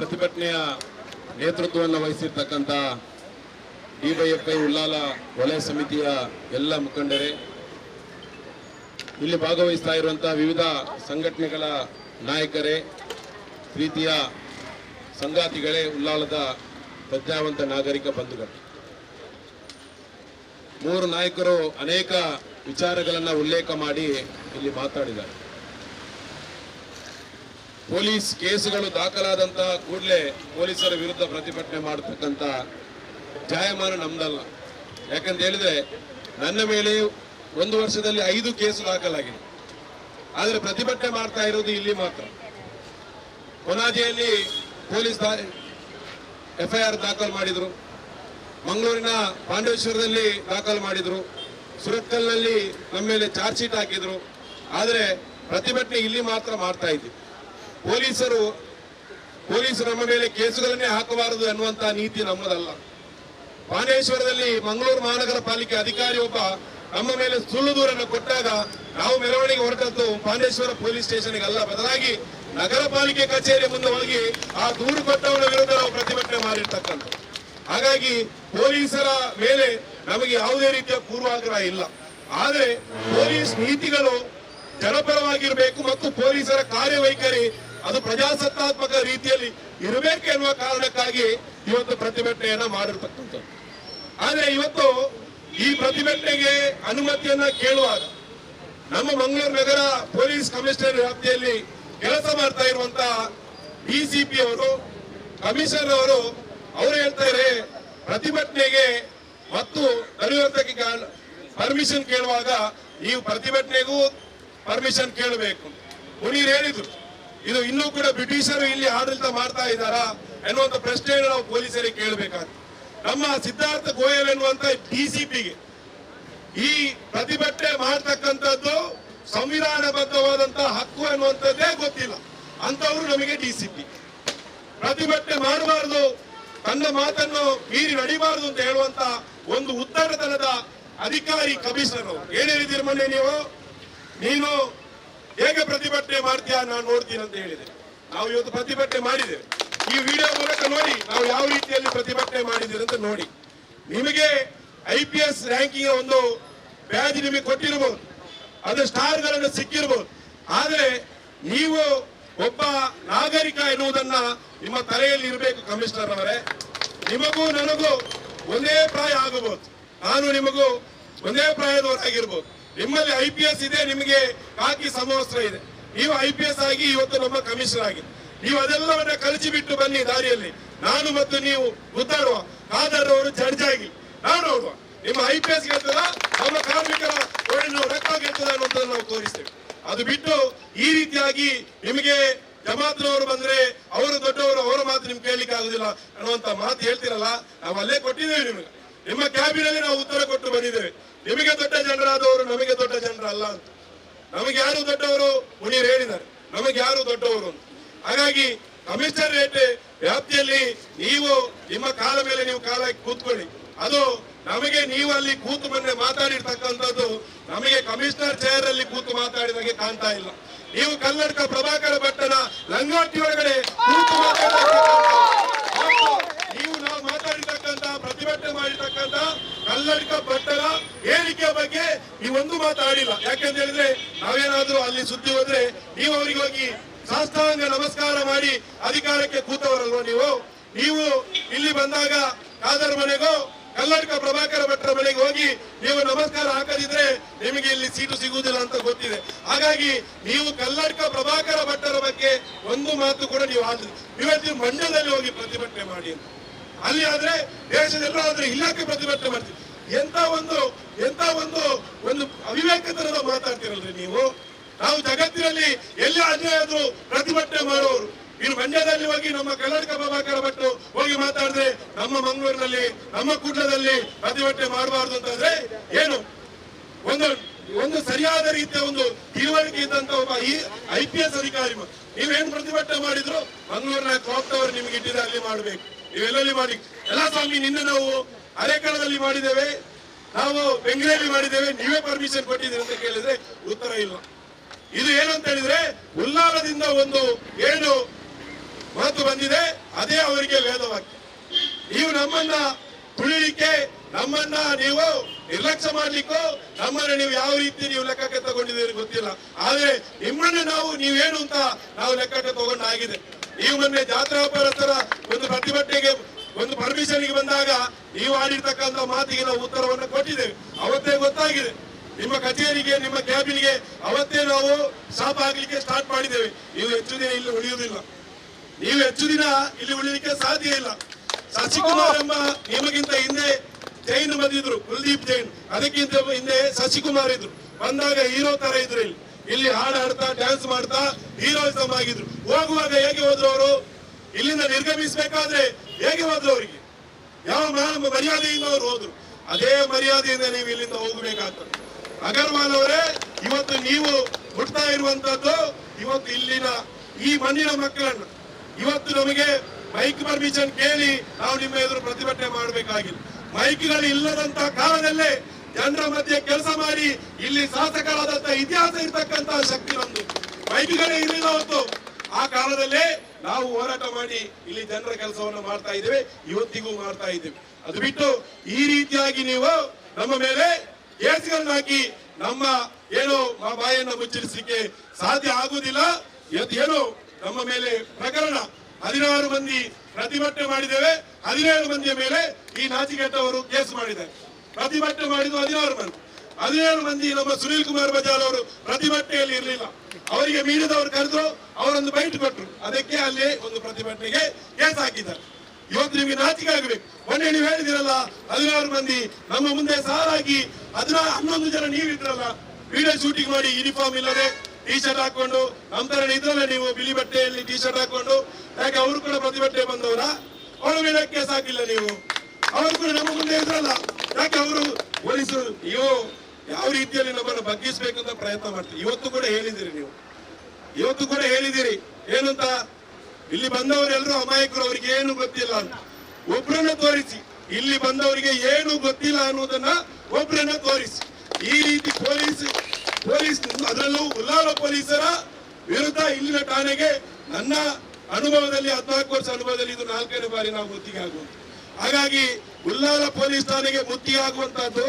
ಪ್ರತಿಭಟನೆಯ ನೇತೃತ್ವವನ್ನು ವಹಿಸಿರ್ತಕ್ಕಂಥ ಡಿವೈಎಫ್ಐ ಉಲ್ಲಾಲ ವಲಯ ಸಮಿತಿಯ ಎಲ್ಲ ಮುಖಂಡರೇ, ಇಲ್ಲಿ ಭಾಗವಹಿಸ್ತಾ ಇರುವಂತಹ ವಿವಿಧ ಸಂಘಟನೆಗಳ ನಾಯಕರೇ, ಪ್ರೀತಿಯ ಸಂಗಾತಿಗಳೇ ಉಲ್ಲಾಲದ ಪ್ರಜ್ಞಾವಂತ ನಾಗರಿಕ ಬಂಧುಗಳು. ಮೂರು ನಾಯಕರು ಅನೇಕ ವಿಚಾರಗಳನ್ನು ಉಲ್ಲೇಖ ಮಾಡಿ ಇಲ್ಲಿ ಮಾತಾಡಿದ್ದಾರೆ. ಪೊಲೀಸ್ ಕೇಸುಗಳು ದಾಖಲಾದಂತಹ ಕೂಡಲೇ ಪೊಲೀಸರ ವಿರುದ್ಧ ಪ್ರತಿಭಟನೆ ಮಾಡತಕ್ಕಂತ ಜಾಯಮಾನ ನಮ್ದಲ್ಲ. ಯಾಕಂತ ಹೇಳಿದ್ರೆ ನನ್ನ ಮೇಲೆ ಒಂದು ವರ್ಷದಲ್ಲಿ ಐದು ಕೇಸು ದಾಖಲಾಗಿದೆ. ಆದರೆ ಪ್ರತಿಭಟನೆ ಮಾಡ್ತಾ ಇರೋದು ಇಲ್ಲಿ ಮಾತ್ರ. ಕೊನಾಜಿಯಲ್ಲಿ ಪೊಲೀಸ್ ಎಫ್ಐಆರ್ ದಾಖಲು ಮಾಡಿದ್ರು. ಮಂಗಳೂರಿನ ಪಾಂಡೇಶ್ವರದಲ್ಲಿ ದಾಖಲು ಮಾಡಿದ್ರು. ಸುರತ್ಕಲ್ನಲ್ಲಿ ನಮ್ಮ ಮೇಲೆ ಚಾರ್ಜ್ ಶೀಟ್ ಹಾಕಿದ್ರು. ಆದರೆ ಪ್ರತಿಭಟನೆ ಇಲ್ಲಿ ಮಾತ್ರ ಮಾಡ್ತಾ ಇದ್ವಿ ಪೊಲೀಸರು ಪೊಲೀಸರು ನಮ್ಮ ಮೇಲೆ ಕೇಸುಗಳನ್ನೇ ಹಾಕಬಾರದು ಅನ್ನುವಂತಹ ನೀತಿ ನಮ್ಮದಲ್ಲ. ಪಾಂಡೇಶ್ವರದಲ್ಲಿ ಮಂಗಳೂರು ಮಹಾನಗರ ಪಾಲಿಕೆ ಅಧಿಕಾರಿ ಒಬ್ಬ ನಮ್ಮ ಮೇಲೆ ಸುಳ್ಳು ದೂರನ್ನು ಕೊಟ್ಟಾಗ ನಾವು ಮೆರವಣಿಗೆ ಹೊರಟದ್ದು ಪಾಂಡೇಶ್ವರ ಪೊಲೀಸ್ ಸ್ಟೇಷನ್ಗೆ ಅಲ್ಲ. ಬದಲಾಗಿ ನಗರ ಪಾಲಿಕೆ ಕಚೇರಿ ಮುಂದೆ ಹೋಗಿ ಆ ದೂರು ಕೊಟ್ಟವನ ವಿರುದ್ಧ ನಾವು ಪ್ರತಿಭಟನೆ ಮಾಡಿರ್ತಕ್ಕಂಥ. ಹಾಗಾಗಿ ಪೊಲೀಸರ ಮೇಲೆ ನಮಗೆ ಯಾವುದೇ ರೀತಿಯ ಪೂರ್ವಾಗ್ರಹ ಇಲ್ಲ. ಆದರೆ ಪೊಲೀಸ್ ನೀತಿಗಳು ಜನಪರವಾಗಿರಬೇಕು ಮತ್ತು ಪೊಲೀಸರ ಕಾರ್ಯವೈಖರಿ ಅದು ಪ್ರಜಾಸತ್ತಾತ್ಮಕ ರೀತಿಯಲ್ಲಿ ಇರಬೇಕು ಎನ್ನುವ ಕಾರಣಕ್ಕಾಗಿ ಇವತ್ತು ಪ್ರತಿಭಟನೆಯನ್ನ ಮಾಡಿರ್ತಕ್ಕಂಥದ್ದು. ಆದ್ರೆ ಇವತ್ತು ಈ ಪ್ರತಿಭಟನೆಗೆ ಅನುಮತಿಯನ್ನ ಕೇಳುವಾಗ ನಮ್ಮ ಮಂಗಳೂರು ನಗರ ಪೊಲೀಸ್ ಕಮಿಷನರ್ ವ್ಯಾಪ್ತಿಯಲ್ಲಿ ಕೆಲಸ ಮಾಡ್ತಾ ಇರುವಂತ ಡಿಸಿಪಿ ಅವರು, ಕಮಿಷನರ್ ಅವರು ಅವರು ಹೇಳ್ತಾರೆ ಪ್ರತಿಭಟನೆಗೆ ಮತ್ತು ದಲಿವರ್ತಕ್ಕೆ ಪರ್ಮಿಷನ್ ಕೇಳುವಾಗ ನೀವು ಪ್ರತಿಭಟನೆಗೂ ಪರ್ಮಿಷನ್ ಕೇಳಬೇಕು. ಮುನೀರ್ ಹೇಳಿದ್ರು. ಇದು ಇನ್ನೂ ಕೂಡ ಬ್ರಿಟಿಷರು ಇಲ್ಲಿ ಆಡಳಿತ ಮಾಡ್ತಾ ಇದ್ದಾರಾ ಎನ್ನುವಂತ ಪ್ರಶ್ನೆಯನ್ನು ನಾವು ಪೊಲೀಸರಿಗೆ ಕೇಳಬೇಕಾಗ್ತದೆ ನಮ್ಮ ಸಿದ್ಧಾರ್ಥ ಗೋಯಲ್ ಎನ್ನುವಂತ ಡಿಸಿಪಿಗೆ ಈ ಪ್ರತಿಭಟನೆ ಮಾಡ್ತಕ್ಕಂಥದ್ದು ಸಂವಿಧಾನಬದ್ಧವಾದಂತಹ ಹಕ್ಕು ಅನ್ನುವಂಥದ್ದೇ ಗೊತ್ತಿಲ್ಲ. ಅಂತವರು ನಮಗೆ ಡಿಸಿಪಿ ಪ್ರತಿಭಟನೆ ಮಾಡಬಾರದು, ತನ್ನ ಮಾತನ್ನು ಮೀರಿ ನಡಿಬಾರದು ಅಂತ ಹೇಳುವಂತ ಒಂದು ಉತ್ತರತನದ ಅಧಿಕಾರಿ ಕಮಿಷನರ್ ಅವರು. ಏನ್ ನೀವು? ನೀನು ಹೇಗೆ ಪ್ರತಿಭಟನೆ ಮಾಡ್ತೀಯಾ ನಾನು ನೋಡ್ತೀನಿ ಅಂತ ಹೇಳಿದೆ. ನಾವು ಇವತ್ತು ಪ್ರತಿಭಟನೆ ಮಾಡಿದ್ದೇವೆ ಈ ವಿಡಿಯೋ ಮೂಲಕ ನೋಡಿ ನಾವು ಯಾವ ರೀತಿಯಲ್ಲಿ ಪ್ರತಿಭಟನೆ ಮಾಡಿದ್ದೀರಿ ಅಂತ ನೋಡಿ. ನಿಮಗೆ ಐ ಪಿ ಎಸ್ ರ್ಯಾಂಕಿಂಗ್ ಒಂದು ಬ್ಯಾಜ್ ನಿಮಗೆ ಕೊಟ್ಟಿರಬಹುದು ಅದು ಸ್ಟಾರ್ಗಳನ್ನು ಸಿಕ್ಕಿರಬಹುದು ಆದ್ರೆ ನೀವು ಒಬ್ಬ ನಾಗರಿಕ ಎನ್ನುವುದನ್ನ ನಿಮ್ಮ ತಲೆಯಲ್ಲಿ ಇರಬೇಕು ಕಮಿಷನರ್ ಅವರೇ. ನಿಮಗೂ ನನಗೂ ಒಂದೇ ಪ್ರಾಯ ಆಗಬಹುದು. ನಾನು ನಿಮಗೂ ಒಂದೇ ಪ್ರಾಯದವರಾಗಿರ್ಬೋದು. ನಿಮ್ಮಲ್ಲಿ ಐ ಪಿ ಎಸ್ ಇದೆ, ನಿಮಗೆ ಕಾಕಿ ಸಮವಸ್ತ್ರ ಇದೆ. ನೀವು ಐ ಪಿ ಎಸ್ ಆಗಿ ಇವತ್ತು ನಮ್ಮ ಕಮಿಷನರ್ ಆಗಿ. ನೀವು ಅದೆಲ್ಲವನ್ನ ಕಲಿಸಿ ಬಿಟ್ಟು ಬನ್ನಿ ದಾರಿಯಲ್ಲಿ. ನಾನು ಮತ್ತು ನೀವು ಗುದ್ದಾಡುವ ಖಾದರ್ ಅವರು ಜಡ್ಜ್ ಆಗಿ ನಾವು ನೋಡುವ ನಿಮ್ಮ ಐ ಪಿ ಎಸ್ ಗೆಲ್ತದ ನಮ್ಮ ಕಾರ್ಮಿಕರ ರಕ್ತ ಗೆಲ್ತದ ಅನ್ನೋದನ್ನ ನಾವು ತೋರಿಸ್ತೇವೆ. ಅದು ಬಿಟ್ಟು ಈ ರೀತಿಯಾಗಿ ನಿಮಗೆ ಜಮಾತ್ನವರು ಬಂದ್ರೆ ಅವರು ದೊಡ್ಡವರು, ಅವರ ಮಾತು ನಿಮ್ಗೆ ಕೇಳಲಿಕ್ಕೆ ಆಗುದಿಲ್ಲ ಅನ್ನುವಂತ ಮಾತು ಹೇಳ್ತಿರಲ್ಲ ನಾವು ಅಲ್ಲೇ ಕೊಟ್ಟಿದ್ದೇವೆ ನಿಮಗೆ. ನಿಮ್ಮ ಕ್ಯಾಬಿನಲ್ಲಿ ನಾವು ಉತ್ತರ ಕೊಟ್ಟು ಬಂದಿದ್ದೇವೆ. ನಿಮಗೆ ದೊಡ್ಡ ಜನರಾದವರು ನಮಗೆ ದೊಡ್ಡ ಜನರಲ್ಲ ಅಂತ. ನಮಗೆ ಯಾರು ದೊಡ್ಡವರು ಮುನೀರ್ ಹೇಳಿದ್ದಾರೆ. ನಮಗೆ ಯಾರು ದೊಡ್ಡವರು ಅಂತ. ಹಾಗಾಗಿ ರೇಟ್ ವ್ಯಾಪ್ತಿಯಲ್ಲಿ ನೀವು ನಿಮ್ಮ ಕಾಲ ಮೇಲೆ ನೀವು ಕಾಲ ಕೂತ್ಕೊಳ್ಳಿ. ಅದು ನಮಗೆ ನೀವು ಅಲ್ಲಿ ಕೂತು ಬಂದ್ರೆ ಮಾತಾಡಿರ್ತಕ್ಕಂಥದ್ದು ನಮಗೆ ಕಮಿಷನರ್ ಚೇರ್ ಅಲ್ಲಿ ಕೂತು ಮಾತಾಡಿದಾಗೆ ಕಾಣ್ತಾ ಇಲ್ಲ. ನೀವು ಕನ್ನಡಕ ಪ್ರಭಾಕರ ಭಟ್ಟನ ಲಂಗೋಟಿ ಒಳಗಡೆ ಕೂತು ಮಾತಾಡ ಪ್ರತಿಭಟನೆ ಮಾಡಿರ್ತಕ್ಕಂಥ ಕಲ್ಲಡ್ಕ ಭಟ್ಟರ ಹೇಳಿಕೆ ಬಗ್ಗೆ ನೀವೊಂದು ಮಾತಾಡಿಲ್ಲ ಯಾಕಂತ ಹೇಳಿದ್ರೆ ನಾವೇನಾದ್ರೂ ಅಲ್ಲಿ ಸುದ್ದಿ ಹೋದ್ರೆ ನೀವು ಅವರಿಗೆ ಹೋಗಿ ಸಾಷ್ಟಾಂಗ ನಮಸ್ಕಾರ ಮಾಡಿ ಅಧಿಕಾರಕ್ಕೆ ಕೂತವರಲ್ವ ನೀವು? ನೀವು ಇಲ್ಲಿ ಬಂದಾಗ ಕಾದರ್ ಮನೆಗೋ ಕಲ್ಲಡ್ಕ ಪ್ರಭಾಕರ ಭಟ್ಟರ ಮನೆಗೆ ಹೋಗಿ ನೀವು ನಮಸ್ಕಾರ ಹಾಕದಿದ್ರೆ ನಿಮಗೆ ಇಲ್ಲಿ ಸೀಟು ಸಿಗುವುದಿಲ್ಲ ಅಂತ ಗೊತ್ತಿದೆ. ಹಾಗಾಗಿ ನೀವು ಕಲ್ಲಡ್ಕ ಪ್ರಭಾಕರ ಭಟ್ಟರ ಬಗ್ಗೆ ಒಂದು ಮಾತು ಕೂಡ ನೀವು ಆದ್ರೆ ಇವತ್ತು ಮಂಡ್ಯದಲ್ಲಿ ಹೋಗಿ ಪ್ರತಿಭಟನೆ ಮಾಡಿ ಅಲ್ಲಿ ಆದ್ರೆ ದೇಶದೆಲ್ಲ ಆದ್ರೆ ಇಲಾಖೆ ಪ್ರತಿಭಟನೆ ಮಾಡ್ತೀವಿ. ಎಂತ ಒಂದು ಎಂತ ಒಂದು ಒಂದು ಅವಿವೇಕತನದ ಮಾತಾಡ್ತಿರಲ್ರಿ ನೀವು? ನಾವು ಜಗತ್ತಿನಲ್ಲಿ ಎಲ್ಲಿ ಅನ್ಯಾಯ ಆದ್ರೂ ಪ್ರತಿಭಟನೆ ಮಾಡೋರು. ಇನ್ನು ಮಂಡ್ಯದಲ್ಲಿ ಹೋಗಿ ನಮ್ಮ ಕರ್ನಾಟಕ ಪ್ರಭಾಕರ ಭಟ್ಟು ಹೋಗಿ ಮಾತಾಡಿದ್ರೆ ನಮ್ಮ ಮಂಗಳೂರಿನಲ್ಲಿ, ನಮ್ಮ ಕೂಟದಲ್ಲಿ ಪ್ರತಿಭಟನೆ ಮಾಡಬಾರ್ದು ಅಂತಂದ್ರೆ ಏನು? ಒಂದು ಒಂದು ಸರಿಯಾದ ರೀತಿಯ ಒಂದು ತಿಳುವಳಿಕೆ ಇದ್ದಂತ ಒಬ್ಬ ಐ ಪಿ ಎಸ್ ಅಧಿಕಾರಿ ನೀವೇನ್ ಪ್ರತಿಭಟನೆ ಮಾಡಿದ್ರು? ಮಂಗಳೂರಿನ ಕ್ಲಾಕ್ ಟವರ್ ನಿಮ್ಗೆ ಇಟ್ಟಿದ್ರೆ ಅಲ್ಲಿ ಮಾಡಬೇಕು. ನೀವೆಲ್ಲಲ್ಲಿ ಮಾಡಿ ಎಲ್ಲ ಸ್ವಾಮಿ, ನಿನ್ನೆ ನಾವು ಅರೆಕಳದಲ್ಲಿ ಮಾಡಿದ್ದೇವೆ. ನಾವು ಬೆಂಗಳೂರಲ್ಲಿ ಮಾಡಿದ್ದೇವೆ. ನೀವೇ ಪರ್ಮಿಷನ್ ಕೊಟ್ಟಿದ್ದೀರಿ ಅಂತ ಕೇಳಿದ್ರೆ ಉತ್ತರ ಇಲ್ಲ. ಇದು ಏನು ಅಂತ ಹೇಳಿದ್ರೆ, ಉಲ್ಲಾರದಿಂದ ಒಂದು ಏನು ಮಾತು ಬಂದಿದೆ, ಅದೇ ಅವರಿಗೆ ವೇದವಾಕ್ಯ ನೀವು ನಮ್ಮನ್ನ ತುಳಿಲಿಕ್ಕೆ, ನಮ್ಮನ್ನ ನೀವು ನಿರ್ಲಕ್ಷ್ಯ ಮಾಡ್ಲಿಕ್ಕೋ, ನಮ್ಮನ್ನ ನೀವು ಯಾವ ರೀತಿ ನೀವು ಲೆಕ್ಕಕ್ಕೆ ತಗೊಂಡಿದ್ದೀರಿ ಗೊತ್ತಿಲ್ಲ. ಆದ್ರೆ ನಿಮ್ಮನ್ನ ನಾವು ನೀವೇನು ಅಂತ ನಾವು ಲೆಕ್ಕಕ್ಕೆ ತಗೊಂಡಾಗಿದೆ. ನೀವು ಮೊನ್ನೆ ಜಾತ್ರಾ ವ್ಯಾಪಾರಸ್ಥರ ಒಂದು ಪ್ರತಿಭಟನೆಗೆ, ಒಂದು ಪರ್ಮಿಷನ್ಗೆ ಬಂದಾಗ ನೀವು ಆಡಿರ್ತಕ್ಕಂಥ ಮಾತಿಗೆ ನಾವು ಉತ್ತರವನ್ನು ಕೊಟ್ಟಿದ್ದೇವೆ. ಅವತ್ತೇ ಗೊತ್ತಾಗಿದೆ. ನಿಮ್ಮ ಕಚೇರಿಗೆ, ನಿಮ್ಮ ಕ್ಯಾಬಿನ್ಗೆ ಅವತ್ತೇ ನಾವು ಶಾಪ್ ಆಗ್ಲಿಕ್ಕೆ ಸ್ಟಾರ್ಟ್ ಮಾಡಿದ್ದೇವೆ. ನೀವು ಹೆಚ್ಚು ದಿನ ಇಲ್ಲಿ ಉಳಿಯುವುದಿಲ್ಲ. ನೀವು ಹೆಚ್ಚು ದಿನ ಇಲ್ಲಿ ಉಳಿಲಿಕ್ಕೆ ಸಾಧ್ಯ ಇಲ್ಲ. ಶಶಿಕುಮಾರ್ ಎಂಬ ನಿಮಗಿಂತ ಹಿಂದೆ ಜೈನ್ ಬಂದಿದ್ರು, ಕುಲ್ದೀಪ್ ಜೈನ್. ಅದಕ್ಕಿಂತ ಹಿಂದೆ ಶಶಿಕುಮಾರ್ ಇದ್ರು. ಬಂದಾಗ ಹೀರೋ ತರ ಇದ್ರು ಇಲ್ಲಿ. ಇಲ್ಲಿ ಹಾಡು ಹಾಡ್ತಾ ಡ್ಯಾನ್ಸ್ ಮಾಡ್ತಾ ಹೀರೋಯಿಸಮ್ ಆಗಿದ್ರು. ಹೋಗುವಾಗ ಹೇಗೆ ಹೋದ್ರು ಅವರು? ಇಲ್ಲಿಂದ ನಿರ್ಗಮಿಸಬೇಕಾದ್ರೆ ಹೇಗೆ ಹೋದ್ರು ಅವರಿಗೆ? ಯಾವ ಮರ್ಯಾದೆಯಿಂದ ಅವರು ಹೋದ್ರು. ಅದೇ ಮರ್ಯಾದೆಯಿಂದ ನೀವು ಇಲ್ಲಿಂದ ಹೋಗಬೇಕಾಗ್ತದೆ. ಅಗರ್ವಾಲ್ ಅವರೇ, ಇವತ್ತು ನೀವು ಹುಡ್ತಾ ಇರುವಂತದ್ದು ಇವತ್ತು ಇಲ್ಲಿನ ಈ ಮಣ್ಣಿನ ಮಕ್ಕಳನ್ನು. ಇವತ್ತು ನಮಗೆ ಮೈಕ್ ಪರ್ಮಿಷನ್ ಕೇಳಿ ನಾವು ನಿಮ್ಮ ಎದುರು ಪ್ರತಿಭಟನೆ ಮಾಡಬೇಕಾಗಿಲ್ಲ. ಮೈಕ್ಗಳು ಇಲ್ಲದಂತ ಕಾಲದಲ್ಲೇ ಜನರ ಮಧ್ಯೆ ಕೆಲಸ ಮಾಡಿ ಇಲ್ಲಿ ಶಾಸಕರಾದಂತ ಇತಿಹಾಸ ಇರ್ತಕ್ಕಂತಹ ಶಕ್ತಿ ಒಂದು. ಮೈಕ್ಗಳೇ ಇರಲಿಲ್ಲ ಅವತ್ತು. ಆ ಕಾಲದಲ್ಲೇ ನಾವು ಹೋರಾಟ ಮಾಡಿ ಇಲ್ಲಿ ಜನರ ಕೆಲಸವನ್ನು ಮಾಡ್ತಾ ಇದ್ದೇವೆ, ಇವತ್ತಿಗೂ ಮಾಡ್ತಾ ಇದ್ದೇವೆ. ಅದು ಬಿಟ್ಟು ಈ ರೀತಿಯಾಗಿ ನೀವು ನಮ್ಮ ಮೇಲೆ ಕೇಸ್ಗಳನ್ನ ಹಾಕಿ ನಮ್ಮ ಏನು ಬಾಯನ್ನು ಮುಚ್ಚರಿಸಲಿಕ್ಕೆ ಸಾಧ್ಯ ಆಗುವುದಿಲ್ಲ. ಏನು ನಮ್ಮ ಮೇಲೆ ಪ್ರಕರಣ. ಹದಿನಾರು ಮಂದಿ ಪ್ರತಿಭಟನೆ ಮಾಡಿದ್ದೇವೆ. ಹದಿನೇಳು ಮಂದಿಯ ಮೇಲೆ ಈ ನಾಚಿಕೆಟ್ಟವರು ಕೇಸ್ ಮಾಡಿದ್ದಾರೆ. ಪ್ರತಿಭಟನೆ ಮಾಡಿದ್ದು ಹದಿನಾರು ಮಂದಿ. ಹದಿನೇಳು ಮಂದಿ ನಮ್ಮ ಸುನೀಲ್ ಕುಮಾರ್ ಬಜಾಲ್ ಅವರು ಪ್ರತಿಭಟನೆಯಲ್ಲಿ ಇರಲಿಲ್ಲ. ಅವರಿಗೆ ಮೀಡಿಯಾದವರು ಕರೆದ್ರು, ಅವರೊಂದು ಬೈಟ್ ಕೊಟ್ಟರು ಅದಕ್ಕೆ ಅಲ್ಲಿ ಒಂದು ಪ್ರತಿಭಟನೆಗೆ ಕೇಸ್ ಹಾಕಿದ್ದಾರೆ. ಇವತ್ತು ನಿಮಗೆ ನಾಚಿಕೆ ಆಗಬೇಕು. ಮೊನ್ನೆ ನೀವು ಹೇಳಿದಿರಲ್ಲ, ಹದಿನಾರು ಮಂದಿ ನಮ್ಮ ಮುಂದೆ ಸಾರಾಗಿ ಹದಿನಾ, ಹನ್ನೊಂದು ಜನ ನೀವಿದ್ರಲ್ಲ ವಿಡಿಯೋ ಶೂಟಿಂಗ್ ಮಾಡಿ ಯೂನಿಫಾರ್ಮ್ ಇಲ್ಲದೆ ಟಿ ಶರ್ಟ್ ಹಾಕೊಂಡು ನಮ್ಮ ತರ ಇದ್ರಲ್ಲ ನೀವು ಬಿಳಿ ಬಟ್ಟೆಯಲ್ಲಿ ಟಿ ಶರ್ಟ್ ಹಾಕೊಂಡು, ಯಾಕೆ ಅವರು ಕೂಡ ಪ್ರತಿಭಟನೆ ಬಂದವರ? ಅವರ ಮೇಲೆ ಕೇಸ್ ಹಾಕಿಲ್ಲ ನೀವು. ಅವರು ಕೂಡ ನಮ್ಮ ಮುಂದೆ ಇದ್ರಲ್ಲ. ಯಾಕೆ ಅವರು ಪೊಲೀಸರು? ಅಯ್ಯೋ, ಯಾವ ರೀತಿಯಲ್ಲಿ ನಮ್ಮನ್ನು ಬಗ್ಗಿಸ್ಬೇಕಂತ ಪ್ರಯತ್ನ ಮಾಡ್ತೀವಿ ಇವತ್ತು ಕೂಡ ಹೇಳಿದಿರಿ ನೀವು. ಇವತ್ತು ಕೂಡ ಹೇಳಿದಿರಿ ಏನಂತ? ಇಲ್ಲಿ ಬಂದವರೆಲ್ಲರೂ ಅಮಾಯಕರು, ಅವ್ರಿಗೆ ಏನು ಗೊತ್ತಿಲ್ಲ ಅಂತ. ಒಬ್ರನ್ನ ತೋರಿಸಿ. ಇಲ್ಲಿ ಬಂದವರಿಗೆ ಏನು ಗೊತ್ತಿಲ್ಲ ಅನ್ನೋದನ್ನ ಒಬ್ರನ್ನ ತೋರಿಸಿ. ಈ ರೀತಿ ಪೊಲೀಸ್ ಪೊಲೀಸ್, ಅದರಲ್ಲೂ ಉಲ್ಲಾಲ ಪೊಲೀಸರ ವಿರುದ್ಧ ಇಲ್ಲಿನ ಠಾಣೆಗೆ ನನ್ನ ಅನುಭವದಲ್ಲಿ, ಹದಿನಾಲ್ಕು ವರ್ಷ ಅನುಭವದಲ್ಲಿ ಇದು ನಾಲ್ಕನೇ ಬಾರಿ ನಾವು ಗೊತ್ತಿಗೆ ಆಗುವಂತ ಹಾಗಾಗಿ ಉಲ್ಲಾಲ ಪೊಲೀಸ್ ಠಾಣೆಗೆ ಮುತ್ತಿ ಆಗುವಂತಹದ್ದು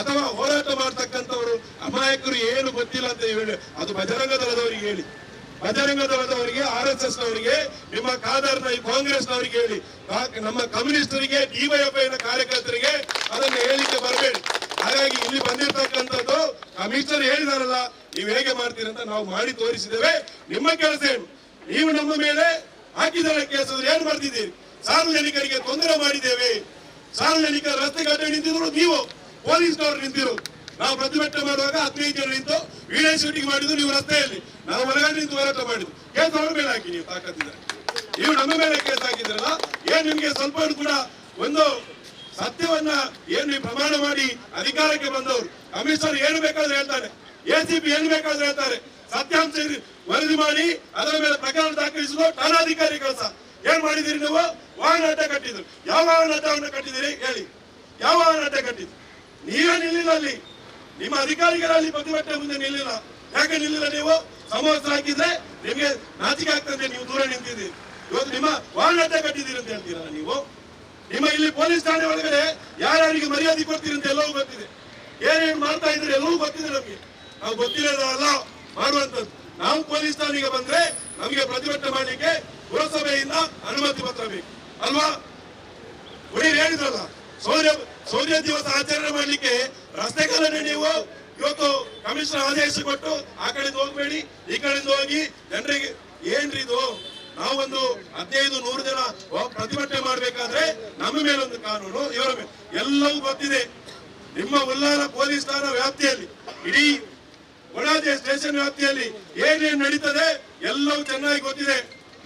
ಅಥವಾ ಹೋರಾಟ ಮಾಡ್ತಕ್ಕಂಥವರು ಅಮಾಯಕರು ಏನು ಗೊತ್ತಿಲ್ಲ ಅಂತ ಹೇಳಿ. ಅದು ಬಜರಂಗ ದಳದವರಿಗೆ ಹೇಳಿ. ಬಜರಂಗ ದಳದವರಿಗೆ ಆರ್ ಎಸ್ ಎಸ್ ನವರಿಗೆ ನಿಮ್ಮ ಕಾದರ್ನ ಈ ಕಾಂಗ್ರೆಸ್ ನವರಿಗೆ ಹೇಳಿ ನಮ್ಮ ಕಮ್ಯುನಿಸ್ಟರಿಗೆ ಡಿವೈಎಫ್ಐ ನ ಕಾರ್ಯಕರ್ತರಿಗೆ ಅದನ್ನು ಹೇಳಿಕೆ ಬರಬೇಡಿ. ಹಾಗಾಗಿ ಇಲ್ಲಿ ಬಂದಿರತಕ್ಕಂಥದ್ದು ಕಮಿಷನರ್ ಹೇಳಿದಾರಲ್ಲ, ನೀವು ಹೇಗೆ ಮಾಡ್ತೀರಿ ಅಂತ ನಾವು ಮಾಡಿ ತೋರಿಸಿದ್ದೇವೆ. ನಿಮ್ಮ ಕೆಲಸ ಏನು? ನೀವು ನಮ್ಮ ಮೇಲೆ ಹಾಕಿದ್ದಾರೆ ಕೇಸ್ ಏನ್ ಮಾಡ್ತಿದ್ದೀರಿ? ಸಾರ್ವಜನಿಕರಿಗೆ ತೊಂದರೆ ಮಾಡಿದ್ದೇವೆ. ಸಾರ್ವಜನಿಕ ರಸ್ತೆ ಕಟ್ಟೆ ನಿಂತಿದ್ರು, ನೀವು ಪೊಲೀಸ್ನವರು ನಿಂತಿರು. ನಾವು ಪ್ರತಿಭಟನೆ ಮಾಡುವಾಗ ಹದಿನೈದು ಜನ ನಿಂತು ವೀಡಿಯೋ ಶೂಟಿಂಗ್ ಮಾಡಿದ್ರು ನೀವು ರಸ್ತೆಯಲ್ಲಿ. ನಾವು ಹೊರಗಡೆ ನಿಂತು ಹೋರಾಟ ಮಾಡಿದ್ರು ಕೇಸ್ ಅವ್ರ ಮೇಲೆ ಹಾಕಿ ನೀವು ತಾಕತ್ತಿದ್ರೆ. ನೀವು ನಮ್ಮ ಮೇಲೆ ಕೇಸ್ ಹಾಕಿದ್ರಲ್ಲ, ಏನ್ ನಿಮ್ಗೆ ಸ್ವಲ್ಪ ಕೂಡ ಒಂದು ಸತ್ಯವನ್ನ ಏನ್ ನೀವು ಪ್ರಮಾಣ ಮಾಡಿ ಅಧಿಕಾರಕ್ಕೆ ಬಂದವರು. ಕಮಿಷನರ್ ಏನು ಬೇಕಾದ್ರೆ ಹೇಳ್ತಾರೆ. ಎಸಿಪಿ ಏನು ಬೇಕಾದ್ರೆ ಹೇಳ್ತಾರೆ. ಸತ್ಯಾಂಶ ವರದಿ ಮಾಡಿ ಅದರ ಮೇಲೆ ಪ್ರಕರಣ ದಾಖಲಿಸಿದ್ರು ಠಾಣಾಧಿಕಾರಿ ಕೆಲಸ ಏನ್ ಮಾಡಿದಿರಿ ನೀವು? ವಾಹನ ಅಡ್ಡ ಕಟ್ಟಿದ್ರು? ಯಾವ ವಾಹನ ಅಡ್ಡವನ್ನು ಕಟ್ಟಿದಿರಿ ಹೇಳಿ. ಯಾವ ವಾಹನ ಅಡ್ಡ ಕಟ್ಟಿದ್ರು? ನೀವೇ ನಿಲ್ಲಿಲ್ಲ ಅಲ್ಲಿ ನಿಮ್ಮ ಅಧಿಕಾರಿಗಳಲ್ಲಿ ಪ್ರತಿಭಟನೆ ಮುಂದೆ ನಿಲ್ಲಿಲ್ಲ. ಯಾಕೆ ನಿಲ್ಲಿಲ್ಲ ನೀವು? ಸಮವಸ್ತ್ರ ಹಾಕಿದ್ರೆ ನಿಮಗೆ ನಾಚಿಕೆ ಆಗ್ತದೆ, ನೀವು ದೂರ ನಿಂತಿದ್ದೀರಿ. ಇವತ್ತು ನಿಮ್ಮ ವಾಹನತೆ ಕಟ್ಟಿದ್ದೀರಿ ಅಂತ ಹೇಳ್ತೀರಾ ನೀವು? ನಿಮ್ಮ ಇಲ್ಲಿ ಪೊಲೀಸ್ ಠಾಣೆ ಒಳಗಡೆ ಯಾರ್ಯಾರಿಗೆ ಮರ್ಯಾದೆ ಕೊಡ್ತೀರಿ ಅಂತ ಎಲ್ಲವೂ ಗೊತ್ತಿದೆ. ಏನೇನು ಮಾಡ್ತಾ ಇದ್ರೆ ಎಲ್ಲವೂ ಗೊತ್ತಿದೆ ನಮಗೆ. ನಾವು ಗೊತ್ತಿರೋದಲ್ಲ, ಮಾಡುವಂಥದ್ದು. ನಾವು ಪೊಲೀಸ್ ಠಾಣೆಗೆ ಬಂದ್ರೆ ನಮಗೆ ಪ್ರತಿಭಟನೆ ಮಾಡ್ಲಿಕ್ಕೆ ಪುರಸಭೆಯಿಂದ ಅನುಮತಿ ಪತ್ರ ಬೇಕು. ಅಲ್ವಾ? ಹುಡುಗರು ಹೇಳಿದ್ರಲ್ಲ, ಸೌರ್ಯ ಸೌರ್ಯ ದಿವಸ ಆಚರಣೆ ಮಾಡಲಿಕ್ಕೆ ರಸ್ತೆಗಳನ್ನೇ ನೀವು ಇವತ್ತು ಕಮಿಷನರ್ ಆದೇಶ ಕೊಟ್ಟು ಆ ಕಡೆಯಿಂದ ಹೋಗ್ಬೇಡಿ, ಈ ಕಡೆಯಿಂದ ಹೋಗಿ ಜನರಿಗೆ ಏನ್ರಿ ಇದು? ನಾವೊಂದು ಹದಿನೈದು, ನೂರು ಜನ ಪ್ರತಿಭಟನೆ ಮಾಡಬೇಕಾದ್ರೆ ನಮ್ಮ ಮೇಲೊಂದು ಕಾನೂನು, ಇವರ ಮೇಲೆ ಎಲ್ಲವೂ ಗೊತ್ತಿದೆ. ನಿಮ್ಮ ಉಲ್ಲಾರ ಪೊಲೀಸ್ ಠಾಣಾ ವ್ಯಾಪ್ತಿಯಲ್ಲಿ, ಇಡೀ ಒಳಾದೆ ಸ್ಟೇಷನ್ ವ್ಯಾಪ್ತಿಯಲ್ಲಿ ಏನೇನು ನಡೀತದೆ ಎಲ್ಲವೂ ಚೆನ್ನಾಗಿ ಗೊತ್ತಿದೆ.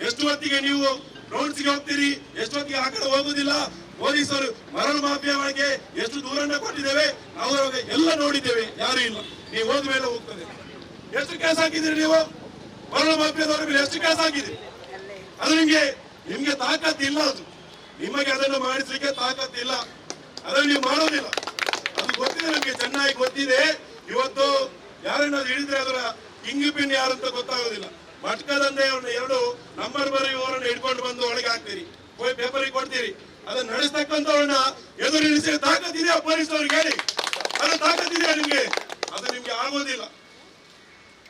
ಎಷ್ಟು ಹೊತ್ತಿಗೆ ನೀವು ರೌಂಡ್ಸ್ಗೆ ಹೋಗ್ತೀರಿ, ಎಷ್ಟೊತ್ತಿಗೆ ಆ ಕಡೆ ಹೋಗುದಿಲ್ಲ, ಪೊಲೀಸರು ಮರಳು ಮಾಫಿಯಾ ಒಳಗೆ ಎಷ್ಟು ದೂರನ್ನ ಕೊಟ್ಟಿದ್ದೇವೆ, ನಾವು ಎಲ್ಲ ನೋಡಿದ್ದೇವೆ, ಯಾರು ಇಲ್ಲ. ನೀವು ಹೋದ ಮೇಲೆ ಹೋಗ್ತದೆ. ಎಷ್ಟು ಕೇಸ್ ಹಾಕಿದಿರಿ ನೀವು? ಮರಳು ಮಾಫಿಯಾದವರ ಮೇಲೆ ಎಷ್ಟು ಕೇಸ್ ಹಾಕಿದಿರಿ ಅದು ನಿಮ್ಗೆ ನಿಮ್ಗೆ ತಾಕತ್ ಇಲ್ಲ ಅದು. ನಿಮಗೆ ಅದನ್ನು ಮಾಡಿಸ್ಲಿಕ್ಕೆ ತಾಕತ್ ಇಲ್ಲ. ಅದನ್ನು ನೀವು ಮಾಡೋದಿಲ್ಲ. ಅದು ಗೊತ್ತಿದೆ ನಮ್ಗೆ, ಚೆನ್ನಾಗಿ ಗೊತ್ತಿದೆ. ಇವತ್ತು ಯಾರನ್ನ ಹಿಡಿದ್ರೆ ಅದರ ಕಿಂಗ್ ಪಿನ್ ಯಾರು ಅಂತ ಗೊತ್ತಾಗೋದಿಲ್ಲ. ಮಟ್ಕದಂಧೆಯವ್ರನ್ನ ಎರಡು ನಂಬರ್ ಬರೆಯುವವರನ್ನ ಹಿಡ್ಕೊಂಡು ಬಂದು ಒಳಗೆ ಹಾಕ್ತೀರಿ. ಹೋಗಿ ಪೇಪರಿಗೆ ಕೊಡ್ತೀರಿ. ಅದನ್ನ ನಡೆಸ್ತಕ್ಕಂಥವ್ರನ್ನ ಎದುರಿಸಿ ತಾಕತ್ತಿದೆಯಾ ಪೊಲೀಸವ್ರಿಗೆ ಹೇಳಿ. ಅದು ತಾಕತ್ತಿದೆಯಾ ನಿಮ್ಗೆ? ಅದು ನಿಮ್ಗೆ ಆಗೋದಿಲ್ಲ.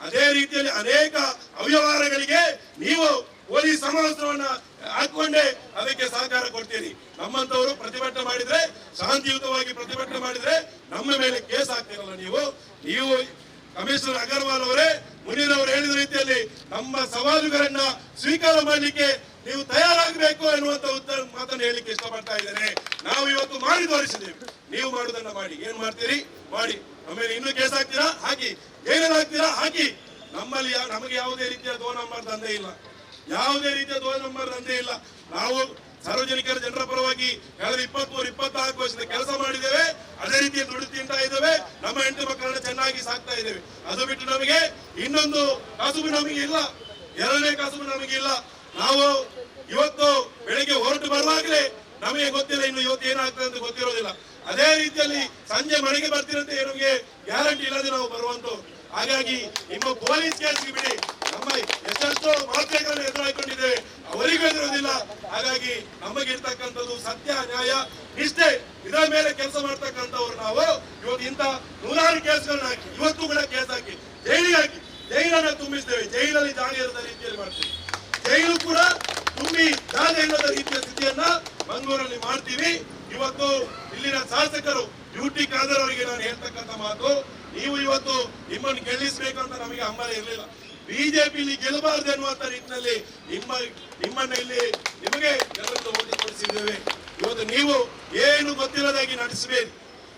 ಅದೇ ರೀತಿಯಲ್ಲಿ ಅನೇಕ ಅವ್ಯವಹಾರಗಳಿಗೆ ನೀವು ಪೊಲೀಸ್ ಸಮವಸ್ತ್ರವನ್ನ ಹಾಕೊಂಡೆ ಅದಕ್ಕೆ ಸಹಕಾರ ಕೊಡ್ತೀರಿ. ನಮ್ಮಂತವರು ಪ್ರತಿಭಟನೆ ಮಾಡಿದ್ರೆ, ಶಾಂತಿಯುತವಾಗಿ ಪ್ರತಿಭಟನೆ ಮಾಡಿದ್ರೆ ನಮ್ಮ ಮೇಲೆ ಕೇಸ್ ಹಾಕ್ತಿರಲ್ಲ ನೀವು? ನೀವು ಕಮಿಷನರ್ ಅಗರ್ವಾಲ್ ಅವರೇ ಮುನೀರ್ ಅವರು ಹೇಳಿದ ರೀತಿಯಲ್ಲಿ ನಮ್ಮ ಸವಾಲುಗಳನ್ನ ಸ್ವೀಕಾರ ಮಾಡಲಿಕ್ಕೆ ನೀವು ತಯಾರಾಗಬೇಕು ಎನ್ನುವಂತ ಉತ್ತರ ಮಾತನ್ನು ಹೇಳಲಿಕ್ಕೆ ಇಷ್ಟಪಡ್ತಾ ಇದ್ದೇನೆ. ನಾವು ಇವತ್ತು ಮಾಡಿ ತೋರಿಸಿದ್ದೇವೆ. ನೀವು ಮಾಡುದನ್ನ ಮಾಡಿ. ಏನ್ ಮಾಡ್ತೀರಿ? ಮಾಡಿ. ಆಮೇಲೆ ಇನ್ನೂ ಕೇಸ್ ಹಾಕ್ತೀರಾ? ಹಾಕಿ. ಏನೇನು ಹಾಕ್ತೀರಾ? ಹಾಕಿ. ನಮ್ಮಲ್ಲಿ ನಮಗೆ ಯಾವುದೇ ರೀತಿಯ ದೋ ನಂಬರ್ ದಂಧೆ ಇಲ್ಲ. ಯಾವುದೇ ರೀತಿಯ ದೋ ನಂಬರ್ ದಂಧೆ ಇಲ್ಲ. ನಾವು ಸಾರ್ವಜನಿಕರ ಜನರ ಪರವಾಗಿ ಕಳೆದ ಇಪ್ಪತ್ಮೂರು, ಇಪ್ಪತ್ನಾಲ್ಕು ವರ್ಷದ ಕೆಲಸ ಮಾಡಿದ್ದೇವೆ. ಅದೇ ರೀತಿಯ ದುಡಿದು ತಿಂತಾ ಇದ್ದೇವೆ. ನಮ್ಮ ಹೆಂಡತಿ ಮಕ್ಕಳನ್ನ ಚೆನ್ನಾಗಿ ಸಾಕ್ತಾ ಇದ್ದೇವೆ. ಅದು ಬಿಟ್ಟು ನಮಗೆ ಇನ್ನೊಂದು ಕಸುಬು ನಮಗೆ ಇಲ್ಲ. ಎರಡನೇ ಕಸುಬು ನಮಗೆ ಇಲ್ಲ. ನಾವು ಇವತ್ತು ಬೆಳಿಗ್ಗೆ ಹೊರಟು ಬರುವಾಗಲೇ ನಮಗೆ ಗೊತ್ತಿಲ್ಲ ಇನ್ನು ಇವತ್ತು ಏನಾಗ್ತದೆ ಅಂತ ಗೊತ್ತಿರೋದಿಲ್ಲ. ಅದೇ ರೀತಿಯಲ್ಲಿ ಸಂಜೆ ಮನೆಗೆ ಬರ್ತಿರಂತೆ, ನಮಗೆ ಗ್ಯಾರಂಟಿ ಇಲ್ಲದೆ ನಾವು ಬರುವಂತ ಹಾಗಾಗಿ ನಿಮ್ಮ ಪೊಲೀಸ್ ಕೇಸ್ಗೆ ಬಿಡಿ. ನಮ್ಮ ಎಷ್ಟೆಷ್ಟೋ ಮಾತ್ರೆಗಳನ್ನು ಎದುರಾಯ್ಕೊಂಡಿದೆ ಅವರಿಗೂ ಎದುರುವುದಿಲ್ಲ ಹಾಗಾಗಿ ನಮಗಿರ್ತಕ್ಕಂಥದ್ದು ಸತ್ಯ, ನ್ಯಾಯ. ನಿಷ್ಠೆ ಇದರ ಮೇಲೆ ಕೆಲಸ ಮಾಡ್ತಕ್ಕಂಥವ್ರು ನಾವು. ಇವತ್ತು ಇಂಥ ನೂರಾರು ಕೇಸ್ಗಳನ್ನ ಹಾಕಿ, ಇವತ್ತು ಕೂಡ ಕೇಸ್ ಹಾಕಿ, ಜೈಲಿಗೆ ಹಾಕಿ, ಜೈಲನ್ನ ತುಂಬಿಸ್ತೇವೆ. ಜೈಲಲ್ಲಿ ಜಾಗ ಇರದ ರೀತಿಯಲ್ಲಿ ಮಾಡ್ತೀವಿ. ಜೈಲು ಕೂಡ ತುಂಬಿ ಜಾಗ ಇಲ್ಲದ ರೀತಿಯ ಸ್ಥಿತಿಯನ್ನ ಮಂಗಳೂರಲ್ಲಿ ಮಾಡ್ತೀವಿ. ಇವತ್ತು ಇಲ್ಲಿನ ಶಾಸಕರು ಯು ಟಿ ಖಾದರ್ ಅವರಿಗೆ ನಾನು ಹೇಳ್ತಕ್ಕಂಥ ಮಾತು, ನೀವು ಇವತ್ತು ನಿಮ್ಮನ್ನು ಅಂತ ನಮಗೆ ಹಂಬಲ ಇರಲಿಲ್ಲ. ಬಿಜೆಪಿಲಿ ಗೆಲ್ಲಬಾರದು ಎನ್ನುವಂತ ನಿಟ್ಟಿನಲ್ಲಿ ನಿಮ್ಮ ನಿಮ್ಮನ್ನ ಇಲ್ಲಿ ನಿಮಗೆ ಎಲ್ಲರನ್ನು ಓದಿಕೊಡಿಸಿದ್ದೇವೆ ಇವತ್ತು ನೀವು ಏನು ಗೊತ್ತಿಲ್ಲದಾಗಿ ನಡೆಸಬೇಡಿ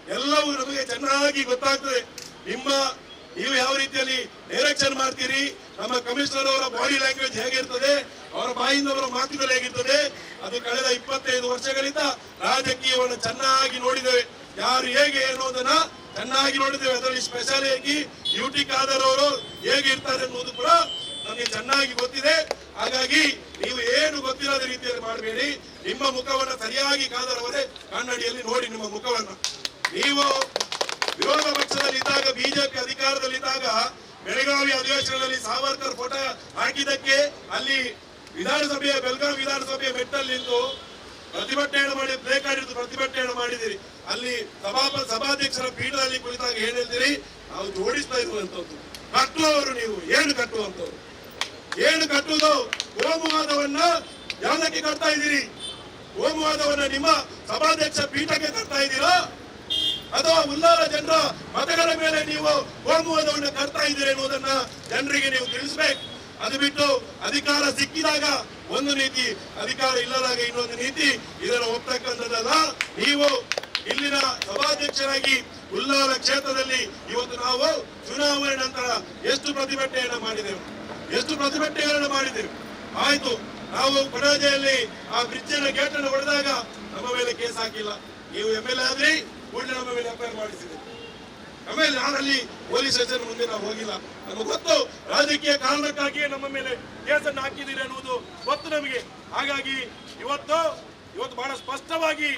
ಎಲ್ಲವೂ ನಮಗೆ ಚೆನ್ನಾಗಿ ಗೊತ್ತಾಗ್ತದೆ. ನಿಮ್ಮ ನೀವು ಯಾವ ರೀತಿಯಲ್ಲಿ ಡೈರೆಕ್ಷನ್ ಮಾಡ್ತೀರಿ? ನಮ್ಮ ಕಮಿಷನರ್ ಅವರ ಬಾಡಿ ಲ್ಯಾಂಗ್ವೇಜ್ ಹೇಗಿರ್ತದೆ? ಅವರ ಬಾಯಿಂದ ಅವರ ಮಾತುಗಳು ಹೇಗಿರ್ತದೆ? ಅದು ಕಳೆದ ಇಪ್ಪತ್ತೈದು ವರ್ಷಗಳಿಂದ ರಾಜಕೀಯವನ್ನು ಚೆನ್ನಾಗಿ ನೋಡಿದ್ದೇವೆ. ಯಾರು ಹೇಗೆ ಅನ್ನೋದನ್ನ ಚೆನ್ನಾಗಿ ನೋಡಿದ್ದೇವೆ. ಅದರಲ್ಲಿ ಸ್ಪೆಷಲ್ ಆಗಿ ಟಿ ಖಾದರ್ ಅವರು ಹೇಗೆ ಇರ್ತಾರೆ ಅನ್ನೋದು ಕೂಡ ನಮಗೆ ಚೆನ್ನಾಗಿ ಗೊತ್ತಿದೆ. ಹಾಗಾಗಿ ನೀವು ಏನು ಗೊತ್ತಿಲ್ಲದ ರೀತಿಯಲ್ಲಿ ಮಾಡಬೇಡಿ. ನಿಮ್ಮ ಮುಖವನ್ನು ಸರಿಯಾಗಿ ಖಾದರ್ ಕನ್ನಡಿಯಲ್ಲಿ ನೋಡಿ ನಿಮ್ಮ ಮುಖವನ್ನು. ನೀವು ವಿರೋಧ ಪಕ್ಷದಲ್ಲಿ ಇದ್ದಾಗ ಬಿಜೆಪಿ ಅಧಿಕಾರದಲ್ಲಿದ್ದಾಗ, ಬೆಳಗಾವಿ ಅಧಿವೇಶನದಲ್ಲಿ ಸಾವರ್ಕರ್ ಫೋಟೋ ಹಾಕಿದ್ದಕ್ಕೆ ಅಲ್ಲಿ ವಿಧಾನಸಭೆಯ, ಬೆಳಗಾವಿ ವಿಧಾನಸಭೆಯ ಮೆಟ್ಟಲ್ಲಿ ನಿಂತು ಪ್ರತಿಭಟನೆಯನ್ನು ಮಾಡಿ ಬ್ರೇಕ್ ಹಿಡಿದು ಪ್ರತಿಭಟನೆ ಮಾಡಿದಿರಿ ಅಲ್ಲಿ ಸಭಾಪ, ಸಭಾಧ್ಯಕ್ಷರ ಪೀಠದಲ್ಲಿ ಕುಳಿತಾಗ ಏನ್ ಹೇಳ್ತೀರಿ? ನಾವು ಜೋಡಿಸ್ತಾ ಇರುವಂತದ್ದು ಕಟ್ಟುವವರು ನೀವು. ಏನು ಕಟ್ಟುವಂತವ್ರು ಏನು ಕಟ್ಟುವುದು? ಓಮುವಾದವನ್ನ ಯಾವುದಕ್ಕೆ ಕಟ್ತಾ ಇದ್ದೀರಿ. ಓಮುವಾದವನ್ನ ನಿಮ್ಮ ಸಭಾಧ್ಯಕ್ಷ ಪೀಠಕ್ಕೆ ಕಟ್ತಾ ಇದ್ದೀರಾ? ಅಥವಾ ಉಲ್ಲಾರ ಜನರ ಮತಗಳ ಮೇಲೆ ನೀವು ಓಮುವಾದವನ್ನ ಕಟ್ತಾ ಇದ್ದೀರಿ ಎನ್ನುವುದನ್ನ ಜನರಿಗೆ ನೀವು ತಿಳಿಸ್ಬೇಕು. ಅದು ಬಿಟ್ಟು ಅಧಿಕಾರ ಸಿಕ್ಕಿದಾಗ ಒಂದು ನೀತಿ, ಅಧಿಕಾರ ಇಲ್ಲದಾಗ ಇನ್ನೊಂದು ನೀತಿ ಇದನ್ನು ಒಪ್ತಕ್ಕಂಥದ್ದಲ್ಲ ನೀವು ಇಲ್ಲಿನ ಸಭಾಧ್ಯಕ್ಷರಾಗಿ ಉಲ್ಲಾರ ಕ್ಷೇತ್ರದಲ್ಲಿ ಇವತ್ತು ನಾವು ಚುನಾವಣೆ ನಂತರ ಎಷ್ಟು ಪ್ರತಿಭಟನೆಯನ್ನ ಮಾಡಿದೆವು? ಎಷ್ಟು ಪ್ರತಿಭಟನೆಗಳನ್ನು ಮಾಡಿದೆವು? ಆಯ್ತು, ನಾವು ಕೊಡಾಜೆಯಲ್ಲಿ ಆ ಬ್ರಿಡ್ಜ್ ಗೇಟ್ ಅನ್ನು ಹೊಡೆದಾಗ ನಮ್ಮ ಮೇಲೆ ಕೇಸ್ ಹಾಕಿಲ್ಲ. ನೀವು ಎಂ ಎಲ್ ಎ ಆದ್ರಿ, ಕೂಡಲೇ ನಮ್ಮ ಮೇಲೆ ಎಫ್ಐಆರ್ ಮಾಡಿಸಿದೆ ನಾನಲ್ಲಿ ಪೊಲೀಸ್ ಸ್ಟೇಷನ್ ಮುಂದೆ ನಾವು ಹೋಗಿಲ್ಲ. ನಮಗೆ ಗೊತ್ತು, ರಾಜಕೀಯ ಕಾರಣಕ್ಕಾಗಿಯೇ ನಮ್ಮ ಮೇಲೆ ಕೇಸನ್ನು ಹಾಕಿದ್ದೀರಿ ಅನ್ನುವುದು ಗೊತ್ತು ನಮಗೆ. ಹಾಗಾಗಿ ಇವತ್ತು ಇವತ್ತು ಬಹಳ ಸ್ಪಷ್ಟವಾಗಿ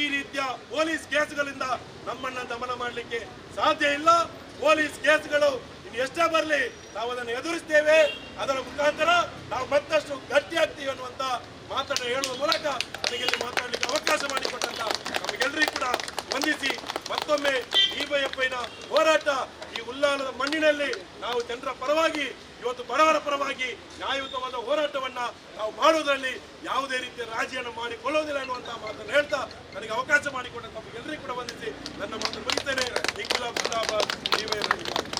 ಈ ರೀತಿಯ ಪೊಲೀಸ್ ಕೇಸ್ಗಳಿಂದ ನಮ್ಮನ್ನ ದಮನ ಮಾಡಲಿಕ್ಕೆ ಸಾಧ್ಯ ಇಲ್ಲ. ಪೊಲೀಸ್ ಕೇಸ್ಗಳು ಇನ್ನು ಎಷ್ಟೇ ಬರಲಿ ನಾವು ಅದನ್ನು ಎದುರಿಸ್ತೇವೆ. ಅದರ ಮುಖಾಂತರ ನಾವು ಮತ್ತಷ್ಟು ಗಟ್ಟಿಯಾಗ್ತೀವಿ ಅನ್ನುವಂತ ಮಾತನ್ನು ಹೇಳುವ ಮೂಲಕ ನನಗೆ ಇಲ್ಲಿ ಮಾತಾಡಲಿಕ್ಕೆ ಅವಕಾಶ ಮಾಡಿಕೊಟ್ಟಂತ ನಮಗೆಲ್ಲರಿಗೂ ಕೂಡ ವಂದಿಸಿ ಮತ್ತೊಮ್ಮೆ ಡಿವೈಎಫ್ಐನ ಹೋರಾಟ ಈ ಉಲ್ಲಾಲದ ಮಣ್ಣಿನಲ್ಲಿ ನಾವು ಜನರ ಪರವಾಗಿ, ಇವತ್ತು ಬಡವರ ಪರವಾಗಿ ನ್ಯಾಯಯುತವಾದ ಹೋರಾಟವನ್ನ ನಾವು ಮಾಡುವುದರಲ್ಲಿ ಯಾವುದೇ ರೀತಿಯ ರಾಜಿಯನ್ನು ಮಾಡಿಕೊಳ್ಳೋದಿಲ್ಲ ಅನ್ನುವಂತಹ ಮಾತನ್ನು ಹೇಳ್ತಾ ನನಗೆ ಅವಕಾಶ ಮಾಡಿಕೊಂಡ ಎಲ್ಲರಿಗೂ ಕೂಡ ಬಂದಿಸಿ ನನ್ನ ಮಾತು ಮುಗಿತೇನೆ ನೀವೇ